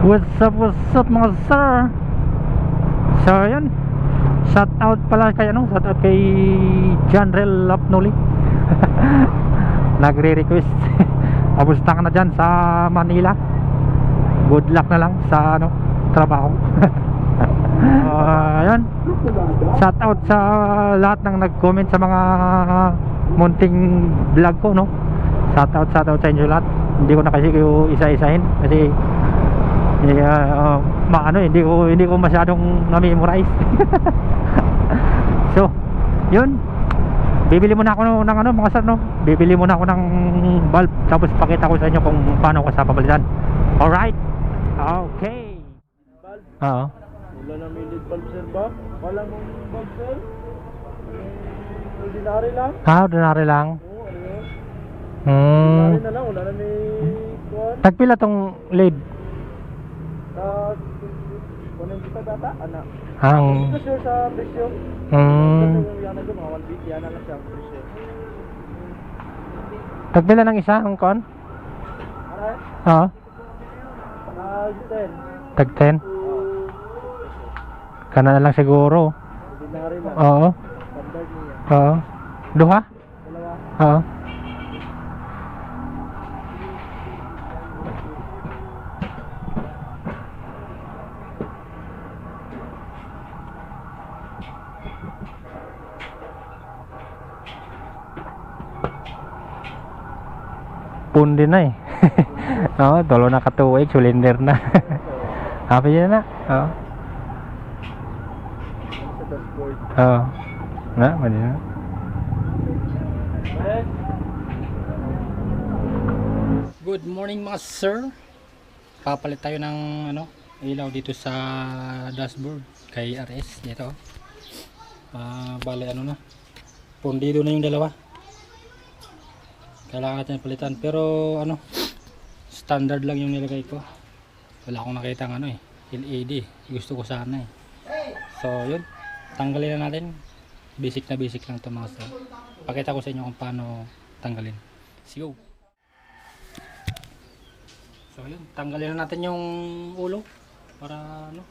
What's up, what's up mga sir? So yun. Shout out pala kay ano Shout out kay John Rel Lapnoli Nagre-request. Kamusta ka na dyan sa Manila? Good luck na lang sa ano Trabaho. Uh, Shout out sa lahat ng nag-comment sa mga munting vlog ko no? Shout out, shout out sa inyo lahat. Hindi ko na kasi kayo isa-isahin Kasi eh, uh, maano hindi ko hindi ko masyadong na-memorize. so, 'yun. Bibili muna ako ng, ng ano mga sir no. Bibili muna ako ng bulb tapos pakita ko sa inyo kung paano ko sa papalitan. All right. Okay. Bulb. Oo. Wala na may lead bulb sir ba? Wala mong bulb sir? Eh, Ordinary lang? Ah, ordinary lang. Oo, ano yun? Hmm. Ordinary na lang, wala na may. Tagpila tong lead. Kunin kita data, anak. Ang Ito sir sa presyo. hmm. Ito yan na doon, mga 150, yan na lang siya ang presyo. Tagpila ng isa ang kon? Alright? Oo. Nag 10. Tag 10. Kana na lang siguro. Ordinary lang. Oo. Standard niya. Oo. Duha? Dalawa. Oo. Pundi na eh. Oo, tolo na katuwig, cylinder na. Happy na na. Oo. Oo. Na, mali na. Good morning mga sir. Papalit tayo ng ano, ilaw dito sa dashboard kay RS dito. Ah, bale ano na. Pundido na yung dalawa. Kailangan natin palitan pero ano, standard lang yung nilagay ko. Wala akong nakita ng ano eh, LED. Gusto ko sana eh. So, yun. Tanggalin na natin. Basic na basic lang to mga sir. Pakita ko sa inyo kung paano tanggalin. Let's go. So yun, tanggalin na natin yung ulo para ano.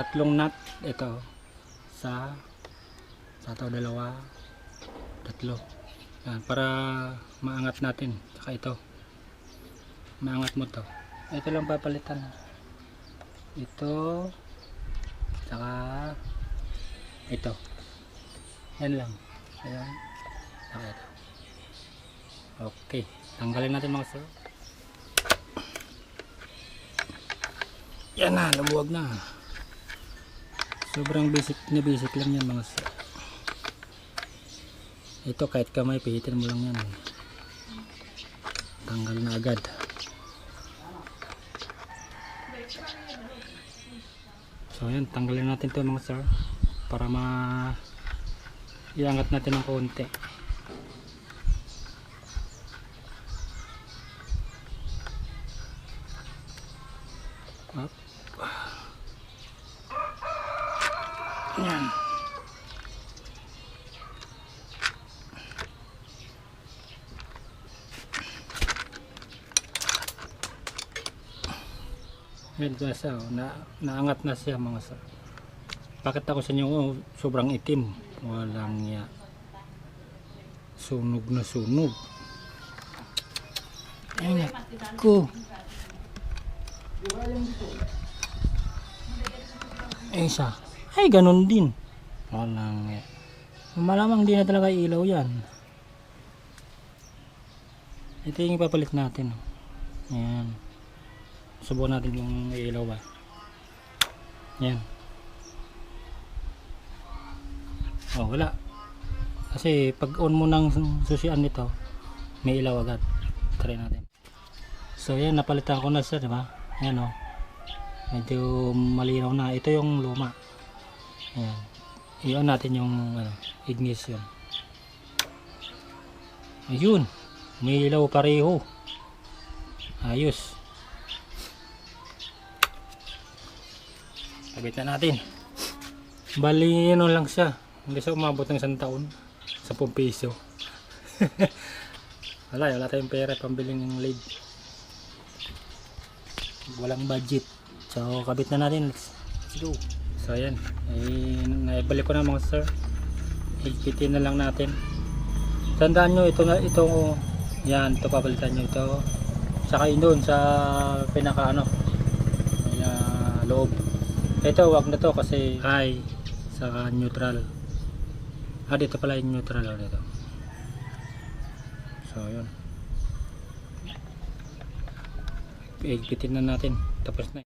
Tatlong nut ito. Sa sa to dalawa tatlo. Yan, para maangat natin. Saka ito. Maangat mo to. Ito lang papalitan. Ito saka ito. Yan lang. Ayan. Saka ito. Okay. Tanggalin natin mga sir. Yan na lumuwag na sobrang basic na basic lang yan mga sir ito kahit kamay pihitin mo lang yan eh. tanggal na agad so yan tanggalin natin to mga sir para ma iangat natin ng konti Up. Yan. Yan siya siya, oh. na, naangat na siya mga sir. Pakita ko sa inyo, oh, sobrang itim. Walang ya. Sunog na sunog. Ay, ko. Isa. Ay, ganun din. Walang ya. Malamang di na talaga ilaw yan. Ito yung ipapalit natin. oh. Ayan. Subukan natin yung ilaw ba. Ayan. Oh, wala. Kasi pag on mo ng susian nito, may ilaw agad. Try natin. So yan, napalitan ko na siya, di ba? Ayan oh. Medyo malinaw na. Ito yung luma. Ayan. Iyon natin yung ano, ignition. Ayun. May ilaw pareho. Ayos. Kabit na natin. Bali, ano lang siya. Hindi siya umabot ng isang taon. 10 piso. wala, wala tayong pera pambili ng lead. Walang budget. So, kabit na natin. Let's, let's go. So, ayan. Eh, naibalik ko na mga sir. Higpitin na lang natin. Tandaan nyo, ito na, ito, yan, ito papalitan nyo ito. Saka yun doon sa pinaka ano, uh, loob. Ito, wag na to kasi high, saka neutral. Ah, dito pala yung neutral oh, dito. So, yun. Higpitin na natin. Tapos na.